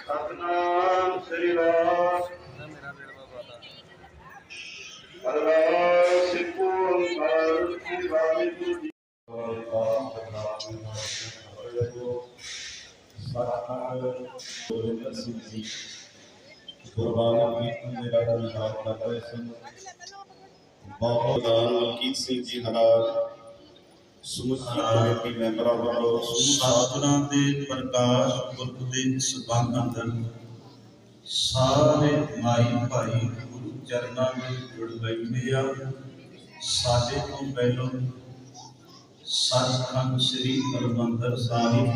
ਸਤਨਾਮ ਸ੍ਰੀ ਰਾਮ ਅਰਦਾਸ ਸਿੱਖੋ ਓੰਕਾਰ ਸ੍ਰੀ ਵਾਹਿਗੁਰੂ ਜੀ ਗੁਰਬਾਣੀ ਕੀਰਤਨ ਦੇ ਰਾਹ ਦੀ ਕਰ ਰਹੇ ਸਨ। ਬਹੁਤ ਦਾਨ ਮਲਕੀਤ ਸਿੰਘ ਜੀ ਹਰਾਜ ਸਮੁੱਚੀ ਕਮੇਟੀ ਮੈਂਬਰਾਂ ਵੱਲੋਂ ਸਾਧਨਾ ਦੇ ਪ੍ਰਕਾਸ਼ ਪੁਰਬ ਦੇ ਸਬੰਧ ਅੰਦਰ ਸਾਰੇ ਮਾਈ ਭਾਈ ਗੁਰੂ ਚਰਨਾਂ ਵਿੱਚ ਜੁੜ ਬੈਠੇ ਆ। ਸਾਡੇ ਤੋਂ ਪਹਿਲੋਂ ਸਤਿਖੰਡ ਸ੍ਰੀ ਹਰਿਮੰਦਰ ਸਾਹਿਬ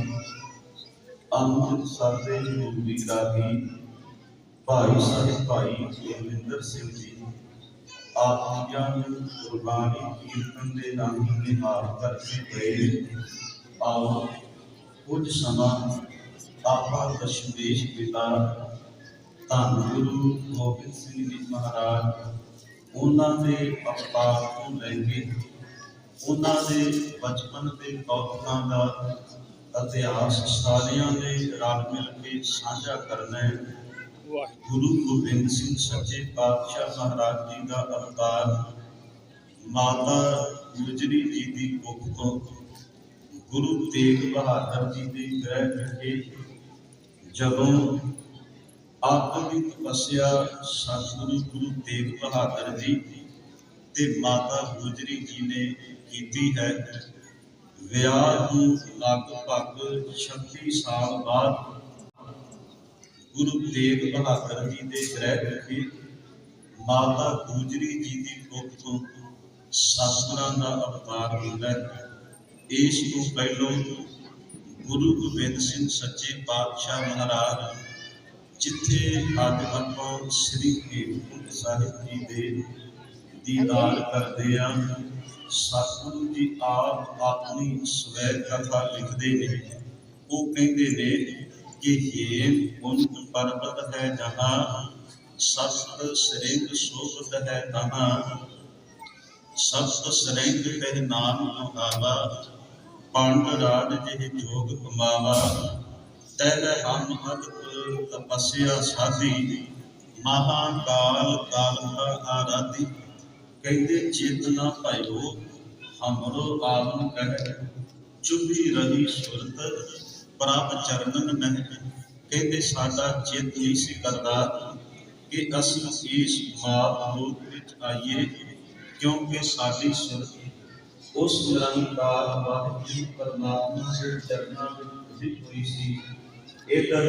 ਅੰਮ੍ਰਿਤਸਰ ਦੇ ਜਰੂਰੀ ਰਾਗੀ ਭਾਈ ਸਾਹਿਬ ਭਾਈ ਜਗਵਿੰਦਰ ਸਿੰਘ ਜੀ ਆਪ ਜੀਆਂ ਨੂੰ ਗੁਰਬਾਣੀ ਕੀਰਤਨ ਦੇ ਰਾਹੀਂ ਨਿਹਾਰ ਕਰਕੇ ਗਏ ਆਓ, ਕੁਝ ਸਮਾਂ ਆਪਾਂ ਦਸ਼ਮੇਸ਼ ਪਿਤਾ, ਧੰਨ ਗੁਰੂ ਗੋਬਿੰਦ ਸਿੰਘ ਜੀ ਮਹਾਰਾਜ, ਉਹਨਾਂ ਦੇ ਅਵਤਾਰ ਤੋਂ ਲੈ ਕੇ ਉਹਨਾਂ ਦੇ ਬਚਪਨ ਦੇ ਕੌਤਕਾਂ ਦਾ ਇਤਿਹਾਸ ਸਾਰਿਆਂ ਨੇ ਰਲ ਮਿਲ ਕੇ ਸਾਂਝਾ ਕਰਨਾ ਹੈ। ਗੁਰੂ ਗੋਬਿੰਦ ਸਿੰਘ ਸੱਚੇ ਪਾਤਸ਼ਾਹ ਮਹਾਰਾਜ ਜੀ ਦਾ ਅਵਤਾਰ ਮਾਤਾ ਗੁਜਰੀ ਜੀ ਦੀ ਕੁੱਖ ਤੋਂ ਗੁਰੂ ਤੇਗ ਬਹਾਦਰ ਜੀ ਦੇ ਗ੍ਰਹਿ ਵਿਖੇ ਜਦੋਂ ਆਪ ਦੀ ਤਪੱਸਿਆ ਸਤਿਗੁਰੂ ਗੁਰੂ ਤੇਗ ਬਹਾਦਰ ਜੀ ਤੇ ਮਾਤਾ ਗੁਜਰੀ ਜੀ ਨੇ ਕੀਤੀ ਹੈ, ਵਿਆਹ ਨੂੰ ਲਗਭਗ 36 ਸਾਲ ਬਾਅਦ ਗੁਰੂ ਤੇਗ ਬਹਾਦਰ ਜੀ ਦੇ ਗ੍ਰਹਿ ਵਿਖੇ ਮਾਤਾ ਗੁਜਰੀ ਜੀ ਦੀ ਕੁੱਖ ਤੋਂ ਸਤਿਗੁਰਾਂ ਦਾ ਅਵਤਾਰ ਹੁੰਦਾ ਹੈ। ਇਸ ਤੋਂ ਪਹਿਲਾਂ ਗੁਰੂ ਗੋਬਿੰਦ ਸਿੰਘ ਸੱਚੇ ਪਾਤਸ਼ਾਹ ਮਹਾਰਾਜ, ਜਿੱਥੇ ਅੱਜ ਆਪਾਂ ਸ੍ਰੀ ਹੇਮਕੁੰਟ ਸਾਹਿਬ ਜੀ ਦੇ ਦੀਦਾਰ ਕਰਦੇ ਆ, ਸਤਿਗੁਰੂ ਜੀ ਆਪ ਆਪਣੀ ਸਵੈ ਕਥਾ ਲਿਖਦੇ ਨੇ। ਉਹ ਕਹਿੰਦੇ ਨੇ ਕਿ ਹੇਮ ਕੁੰਟ ਪਰਬਤ ਹੈ ਜਹਾਂ ਸਤ ਸ੍ਰਿੰਗ ਸੋਭਤ ਹੈ ਤਹਾਂ। ਸਤ ਸ੍ਰਿੰਗ ਤੇ ਨਾਮ ਲੁਹਾਵਾ ਪੰਡ ਰਾਜ ਜਿਹ ਜੋਗ ਕਮਾਵਾ। ਤੈ ਹਮ ਅਦਪ ਤਪਸਿਆ ਸਾਧੀ ਮਹਾ ਕਾਲ ਕਾਲ ਆਰਾਧੀ। ਕਹਿੰਦੇ, ਚਿਤ ਨਾ ਭਾਈਓ ਹਮਰੋ ਆਵਨ ਕਹਿ ਚੁਭੀ ਰਹੀ ਸੁਰਤ ਪ੍ਰਭ ਚਰਨਨ ਮਹਿ ਕਹਿੰਦੇ, ਸਾਡਾ ਚਿਤ ਨਹੀਂ ਸੀ ਕਰਦਾ ਕਿ ਅਸੀਂ ਇਸ ਮਾਤ ਲੋਕ ਵਿੱਚ ਆਈਏ, ਕਿਉਂਕਿ ਸਾਡੀ ਸੁਰਤ ਉਸ ਨਿਰੰਕਾਰ ਵਾਹਿਗੁਰੂ ਪਰਮਾਤਮਾ ਦੇ ਚਰਨਾਂ ਵਿੱਚ ਖਿੱਚ ਹੋਈ ਸੀ। ਇਧਰ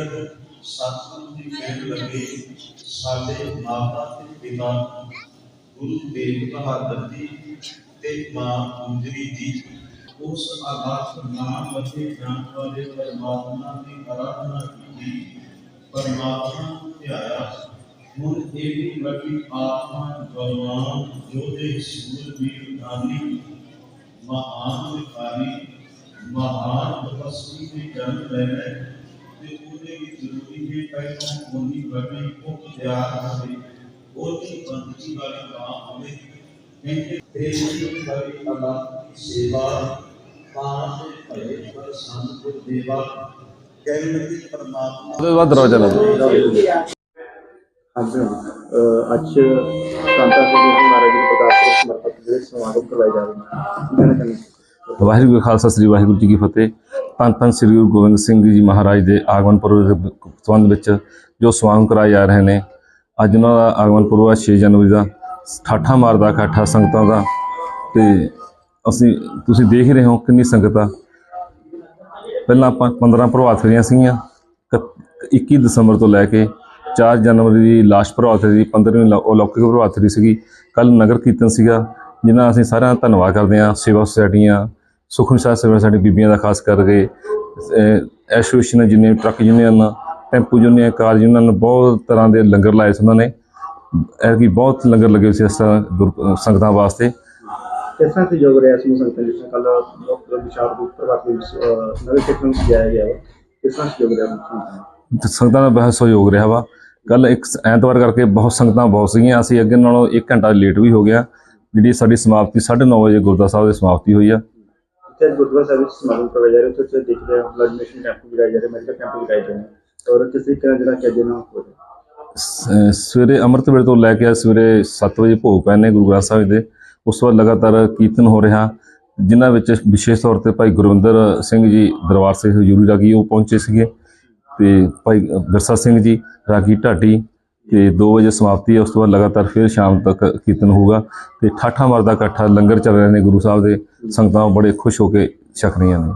ਸਤਿਗੁਰੂ ਦੀ ਖੇਡ ਲੱਗੇ ਸਾਡੇ ਮਾਤਾ ਤੇ ਪਿਤਾ, ਗੁਰੂ ਤੇਗ ਬਹਾਦਰ ਜੀ ਤੇ ਮਾਂ ਗੁਜਰੀ ਜੀ। ਉਸ ਆਗਾਤ ਨਾਮ ਵਜੇ ਜਾਣ ਵਾਲੇ ਪਰਮਾਤਮਾ ਦੀ ਆਰਾਧਨਾ ਕੀਤੀ। ਪਰਮਾਤਮਾ ਨੂੰ ਧਿਆਇਆ। ਹੁਣ ਇਹ ਵੀ ਵੱਡੀ ਆਤਮਾ ਜਵਾਨ ਜੋਧੇ ਸੂਰਬੀਰ ਦਾਨੀ ਮਹਾਨ ਵਿਕਾਰੀ, ਮਹਾਨ ਤਪਸਵੀ ਦੇ ਜਨਮ ਲੈਣਾ ਤੇ ਉਹਦੇ ਲਈ ਜ਼ਰੂਰੀ ਹੈ ਪਹਿਲਾਂ ਉਹਦੀ ਵੱਡੀ ਭੁੱਖ ਤਿਆਰ ਹੋਵੇ ਉਹਦੀ ਬੰਦਗੀ ਵਾਲੀ ਬਾਤ ਹੋਵੇ। ਕਹਿੰਦੇ ਤੇਰੀ ਵਾਲੀ ਅੱਲਾਹ ਦੀ ਸੇਵਾ ਅੱਜ ਜੀ ਮਹਾਰਾਜ ਜੀ ਪ੍ਰਕਾਸ਼ ਪੁਰਬ ਸਮਰਪਿਤ ਜਿਹੜੇ ਸਮਾਗਮ ਕਰਵਾਏ ਜਾ ਰਹੇ ਨੇ? ਵਾਹਿਗੁਰੂ ਖਾਲਸਾ ਸ੍ਰੀ ਵਾਹਿਗੁਰੂ ਜੀ ਕੀ ਫਤਿਹ ਧੰਨ ਧੰਨ ਸ੍ਰੀ ਗੁਰੂ ਗੋਬਿੰਦ ਸਿੰਘ ਜੀ ਮਹਾਰਾਜ ਦੇ ਆਗਮਨ ਪੁਰਬ ਦੇ ਸੰਬੰਧ ਵਿੱਚ ਜੋ ਸਮਾਗਮ ਕਰਾਏ ਜਾ ਰਹੇ ਨੇ ਅੱਜ ਉਹਨਾਂ ਦਾ ਆਗਮਨ ਪੁਰਬ ਹੈ 6 ਜਨਵਰੀ ਦਾ ਠਾਠਾ ਮਾਰਦਾ ਇਕੱਠਾ ਸੰਗਤਾਂ ਦਾ ਤੇ ਅਸੀਂ ਤੁਸੀਂ ਦੇਖ ਰਹੇ ਹੋ ਕਿੰਨੀ ਸੰਗਤ। ਆ ਪਹਿਲਾਂ ਆਪਾਂ 15 ਪ੍ਰਭਾਤ ਫੇਰੀਆਂ ਸੀਗੀਆਂ ਕ- 21 ਦਸੰਬਰ ਤੋਂ ਲੈ ਕੇ 4 ਜਨਵਰੀ ਦੀ ਲਾਸਟ ਪ੍ਰਭਾਤ ਫੇਰੀ 15ਵੀਂ ਅਲੌਕਿਕ ਪ੍ਰਭਾਤ ਫੇਰੀ ਸੀਗੀ। ਕੱਲ ਨਗਰ ਕੀਰਤਨ ਸੀਗਾ, ਜਿਨ੍ਹਾਂ ਅਸੀਂ ਸਾਰਿਆਂ ਦਾ ਧੰਨਵਾਦ ਕਰਦੇ ਹਾਂ, ਸੇਵਾ ਸੁਸਾਇਟੀਆਂ ਸੁਖਮਨੀ ਸਾਹਿਬ ਸੇਵਾ ਸਾਡੀ ਬੀਬੀਆਂ ਦਾ ਖਾਸ ਕਰਕੇ, ਅਹ, ਐਸੋਸੀਏਸ਼ਨ ਜਿੰਨੇ truck union tempo union car union ਬਹੁਤ ਤਰ੍ਹਾਂ ਦੇ ਲੰਗਰ ਲਾਏ ਸੀ ਉਹਨਾਂ ਨੇ। ਇਹ ਕੀ ਬਹੁਤ ਲੰਗਰ ਲੱਗੇ ਹੋਏ ਸੀ ਇਸ ਤਰ੍ਹਾਂ ਸੰਗਤਾਂ ਵਾਸਤੇ। ਕਿਸ ਤਰ੍ਹਾਂ ਸਹਿਯੋਗ ਰਿਹਾ ਸਮੂਹ ਸੰਗਤਾਂ ਜਿਸ ਕੱਲ ਡਾਕਟਰ ਵਿਸ਼ਾਲ ਰੂਪ ਪ੍ਰਭਾਤ ਨਵੇਂ ਖੇਤਰ ਨੂੰ ਸਜਾਇਆ ਗਿਆ ਵਾ। ਕਿਸ ਤਰ੍ਹਾਂ ਸਹਿਯੋਗ ਰਿਹਾ ਸੰਗਤਾਂ ਸੰਗਤਾਂ ਦਾ ਬਹੁਤ ਸਹਿਯੋਗ ਰਿਹਾ ਵਾ। ਕੱਲ ਇੱਕ ਸ- ਐਤਵਾਰ ਕਰਕੇ ਬਹੁਤ ਸੰਗਤਾਂ ਬਹੁਤ ਸੀਗੀਆਂ। ਅਸੀਂ ਅੱਗੇ ਨਾਲੋਂ 1 ਘੰਟਾ ਲੇਟ ਵੀ ਹੋ ਗਿਆ। ਜਿਹੜੀ ਸਾਡੀ ਸਮਾਪਤੀ 9:30 ਵਜੇ ਗੁਰਦੁਆਰਾ ਸਾਹਿਬ ਦੀ ਸਮਾਪਤੀ ਹੋਈ ਆ। ਇੱਥੇ ਅੱਜ ਗੁਰਦੁਆਰਾ ਸਾਹਿਬ ਵਿੱਚ ਸਮਾਗਮ ਕਰਵਾਇਆ ਜਾ ਰਿਹਾ। ਉੱਥੇ ਤੁਸੀਂ ਦੇਖ ਰਹੇ ਹੋ ਬਲੱਡ ਡੋਨੇਸ਼ਨ ਕੈਂਪ ਵੀ ਲਾਏ ਜਾ ਰਹੇ। ਮੈਡੀਕਲ ਕੈਂਪ ਵੀ ਲਾਏ ਜਾ ਰਹੇ ਨੇ। ਔਰ ਕਿਸ ਤਰੀਕੇ ਨਾਲ ਜਿਹੜਾ ਕਿ ਅੱਜ ਨਾ ਹੋ ਰਿਹਾ? ਸ- ਸਵੇਰੇ ਅੰਮ੍ਰਿਤ ਵੇਲੇ ਤੋਂ ਲੈ ਕੇ ਸਵੇਰੇ 7 ਵਜੇ ਭੋਗ ਪੈਣੇ ਗੁਰੂ ਗ੍ਰੰਥ ਸਾਹਿਬ ਦੇ। ਉਸ ਤੋਂ ਬਾਅਦ ਲਗਾਤਾਰ ਕੀਰਤਨ ਹੋ ਰਿਹਾ। ਜਿਨ੍ਹਾਂ ਵਿੱਚ ਵਿਸ਼ੇਸ਼ ਤੌਰ ਤੇ ਭਾਈ ਗੁਰਵਿੰਦਰ ਸਿੰਘ ਜੀ ਦਰਬਾਰ ਸਿੰਘ ਹਜ਼ੂਰੀ ਰਾਗੀ ਉਹ ਪਹੁੰਚੇ ਸੀਗੇ ਤੇ ਭਾਈ ਵਿਰਸਾ ਸਿੰਘ ਜੀ, ਰਾਗੀ ਢਾਟੀ ਤੇ 2 ਵਜੇ ਸਮਾਪਤੀ ਹੈ, ਉਸ ਤੋਂ ਬਾਅਦ ਲਗਾਤਾਰ ਫਿਰ ਸ਼ਾਮ ਤੱਕ ਕੀਰਤਨ ਹੋਊਗਾ। ਤੇ ਠਾਠਾ ਮਰਦਾ ਇਕੱਠਾ ਲੰਗਰ ਚੱਲ ਰਹੇ ਨੇ ਗੁਰੂ ਸਾਹਿਬ ਦੇ। ਸੰਗਤਾਂ ਬੜੇ ਖੁਸ਼ ਹੋ ਕੇ ਛਕ ਰਹੀਆਂ ਨੇ।